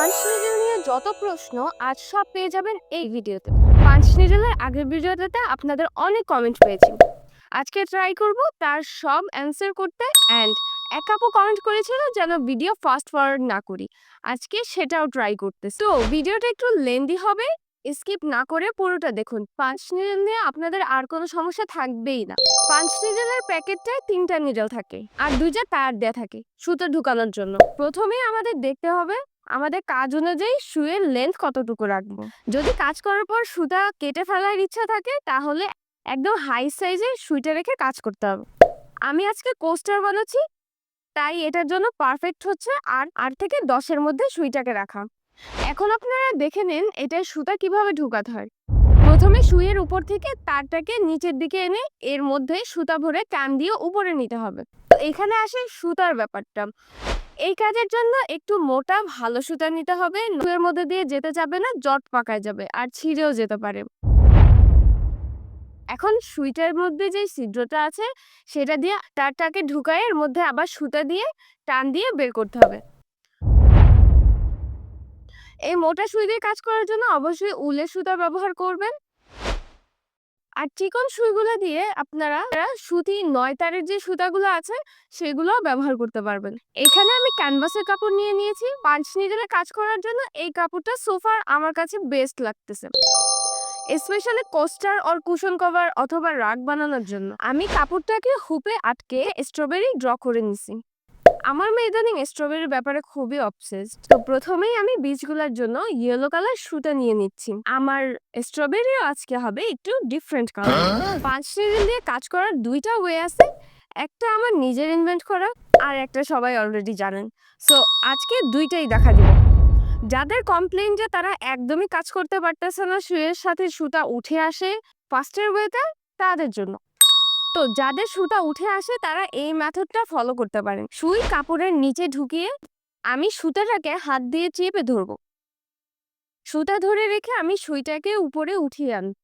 পাঁচ নিয়ে যত প্রশ্ন, আজ সব পেয়ে যাবেন এই ভিডিওতে। পাঁচ নিডলের আগের ভিডিওটাতে আপনাদের অনেক কমেন্ট পেয়েছি। আজকে ট্রাই করব তার সব অ্যান্সার করতে অ্যান্ড এক আপু কমেন্ট করেছিল যেন ভিডিও ফাস্ট ফরওয়ার্ড না করি। আজকে সেটাও ট্রাই করতে তো ভিডিওটা একটু লেন্দি হবে স্কিপ না করে পুরোটা দেখুন। পাঁচ নিডল নিয়ে আপনাদের আর কোনো সমস্যা থাকবেই না। পাঁচ নিডলের প্যাকেটটায় তিনটা নিডল থাকে আর দুইটা তার দেয়া থাকে, সুতো ঢুকানোর জন্য। প্রথমেই আমাদের দেখতে হবে আমাদের কাজ অনুযায়ী শুয়ের লেন্থ কতটুকু রাখব? যদি কাজ করার পর সুতা কেটে ফেলার ইচ্ছা থাকে, তাহলে একদম হাই সাইজে সুইটা রেখে কাজ করতে হবে। আমি আজকে কোস্টার বানাচ্ছি, তাই এটার জন্য পারফেক্ট হচ্ছে আর আট থেকে দশের মধ্যে সুইটাকে রাখা। এখন আপনারা দেখে নিন এটা সুতা কীভাবে ঢুকাতে হয়। প্রথমে সুইয়ের উপর থেকে তারটাকে নিচের দিকে এনে এর মধ্যে সুতা ভরে কান দিয়ে উপরে নিতে হবে। এখানে আসে সুতার ব্যাপারটা। এই কাজের জন্য একটু মোটা, ভালো সুতা নিতে হবে। নুয়ের মধ্যে দিয়ে যেতে যাবে না, জট পাকায় যাবে আর ছিঁড়েও যেতে পারে। এখন সুইটার মধ্যে যে ছিদ্রটা আছে, সেটা দিয়ে তারটাকে ঢুকায় এর মধ্যে আবার সুতা দিয়ে টান দিয়ে বের করতে হবে। এই মোটা সুই দিয়ে কাজ করার জন্য অবশ্যই উলের সুতা ব্যবহার করবেন। আর চিকন সুইগুলো দিয়ে আপনারা সুতি নয় তারের যে সুতাগুলো আছে সেগুলো ব্যবহার করতে পারবেন। এখানে আমি ক্যানভাসের কাপড় নিয়ে নিয়েছি। পাঁচ নিডলে কাজ করার জন্য এই কাপড়টা সোফার আমার কাছে বেস্ট লাগতেছে। Specially coaster or cushion cover অথবা রাগ বানানোর জন্য। আমি কাপড়টাকে হুপে আটকে স্ট্রবেরি ড্র করে নিছি। আমার মেয়ে ইদানিং স্ট্রবেরির ব্যাপারে খুবই অবসেসড তো প্রথমেই আমি বীজগুলোর জন্য ইয়েলো কালার সুতা নিয়ে নিচ্ছি। আমার স্ট্রবেরিও আজকে হবে একটু ডিফারেন্ট কালার পাঁচ সিজন দিয়ে কাজ করার দুইটা ওয়ে আছে। একটা আমার নিজের ইনভেন্ট করা আর একটা সবাই অলরেডি জানেন। সো আজকে দুইটাই দেখা দিব। যাদের কমপ্লেন যে তারা একদমই কাজ করতে পারতেছে না শুয়ের সাথে সুতা উঠে আসে ফার্স্টের ওয়েতে তাদের জন্য। তো যাদের সুতা উঠে আসে তারা এই মেথডটা ফলো করতে পারেন। সুই কাপড়ের নিচে ঢুকিয়ে আমি সুতাটাকে হাত দিয়ে চেপে ধরবো। সুতা ধরে রেখে আমি সুইটাকে উপরে উঠিয়ে আনব।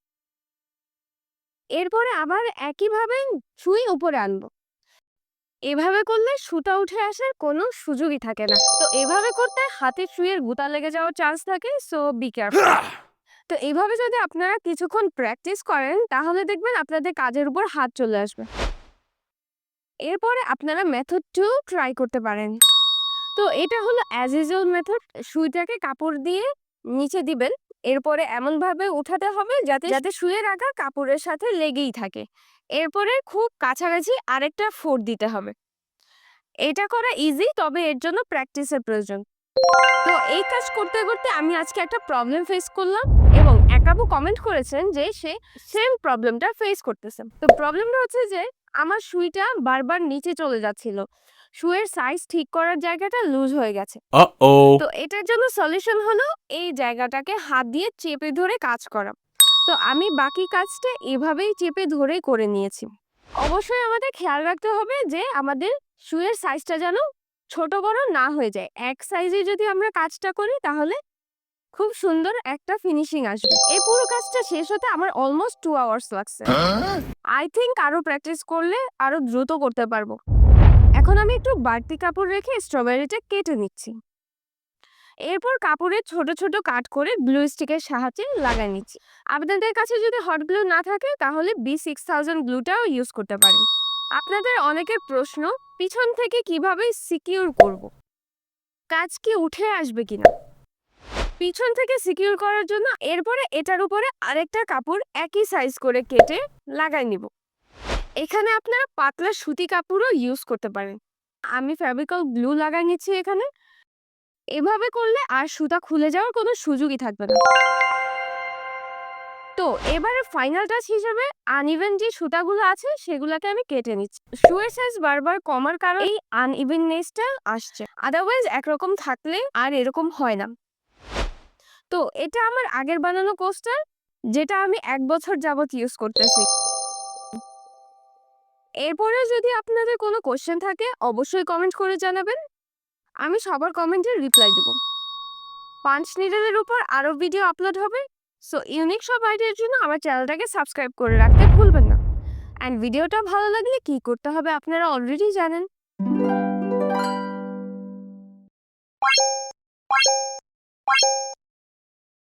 এরপরে আবার একইভাবে সুই উপরে আনব। এভাবে করলে সুতা উঠে আসার কোনো সুযোগই থাকে না। তো এভাবে করতে হাতে সুইয়ের গুতা লেগে যাওয়ার চান্স থাকে সো বি কেয়ারফুল তো এইভাবে যদি আপনারা কিছুক্ষণ প্র্যাকটিস করেন, তাহলে দেখবেন আপনাদের কাজের উপর হাত চলে আসবে। এরপরে আপনারা মেথড টু ট্রাই করতে পারেন। তো এটা হলো অ্যাজ ইউজুয়াল মেথড সুইটাকে কাপড় দিয়ে নিচে দিবেন। এরপরে এমনভাবে উঠাতে হবে যাতে যাতে শুয়ে রাখা কাপড়ের সাথে লেগেই থাকে। এরপরে খুব কাছাকাছি আরেকটা ফোর দিতে হবে। এটা করা ইজি তবে এর জন্য প্র্যাকটিসের প্রয়োজন। তো এই কাজ করতে করতে আমি আজকে একটা প্রবলেম ফেস করলাম এবং একাবু কমেন্ট করেছেন যে সে সেম প্রবলেমটা ফেস করতেছে। তো প্রবলেমটা হচ্ছে যে আমার সুইটা বারবার নিচে চলে যাচ্ছিল। শুয়ের সাইজ ঠিক করার জায়গাটা লুজ হয়ে গেছে। তো এটার জন্য সলিউশন হলো এই জায়গাটাকে হাত দিয়ে চেপে ধরে কাজ করা। তো আমি বাকি কাজটা এভাবেই চেপে ধরে করে নিয়েছি। অবশ্যই আমাদের খেয়াল রাখতে হবে যে আমাদের শুয়ের সাইজটা যেন ছোট বড় না হয়ে যায়। এক সাইজে যদি আমরা কাজটা করি তাহলে খুব সুন্দর একটা ফিনিশিং আসবে। এই পুরো কাজটা শেষ হতে আমার অলমোস্ট টু আওয়ার্স লাগছে। আই থিঙ্ক আরও প্র্যাকটিস করলে আরও দ্রুত করতে পারব। এখন আমি একটু বাড়তি কাপড় রেখে স্ট্রবেরিটা কেটে নিচ্ছি। এরপর কাপড়ে ছোট ছোট কাট করে গ্লু স্টিকের সাহায্যে লাগাই নিচ্ছি। আপনাদের কাছে যদি হট গ্লু না থাকে তাহলে বি সিক্স থাউজেন্ড গ্লুটাও ইউজ করতে পারেন। আপনাদের অনেকের প্রশ্ন, পিছন থেকে কীভাবে সিকিউর করব। কাজ কি উঠে আসবে কিনা? পিছন থেকে সিকিউর করার জন্য এরপরে এটার উপরে আরেকটা কাপড় একই সাইজ করে কেটে লাগাই নিব। এখানে আপনারা পাতলা সুতি কাপড়ও ইউজ করতে পারেন। আমি ফ্যাব্রিক্যাল গ্লু লাগাই নিচ্ছি এখানে। এভাবে করলে আর সুতা খুলে যাওয়ার কোনো সুযোগই থাকবে না। তো এবারে ফাইনাল টাচ হিসেবে আনইভেন যে সুতাগুলো আছে, সেগুলোকে আমি কেটে নিচ্ছি। শুয়ের সাইজ বারবার কমার কারণে এই আনইভেননেসটা আসছে। আদারওয়াইজ একরকম থাকলে আর এরকম হয় না। তো এটা আমার আগের বানানো কোস্টার যেটা আমি এক বছর যাবত ইউজ করতেছি। এরপরে যদি আপনাদের কোনো কোশ্চেন থাকে, অবশ্যই কমেন্ট করে জানাবেন। আমি সবার কমেন্টের রিপ্লাই দেব। পাঁচ নিডলের উপর আরও ভিডিও আপলোড হবে। সো ইউনিক সব আইডিয়ার জন্য আমার চ্যানেলটাকে সাবস্ক্রাইব করে রাখতে ভুলবেন না। অ্যান্ড ভিডিওটা ভালো লাগলে কি করতে হবে আপনারা অলরেডি জানেন।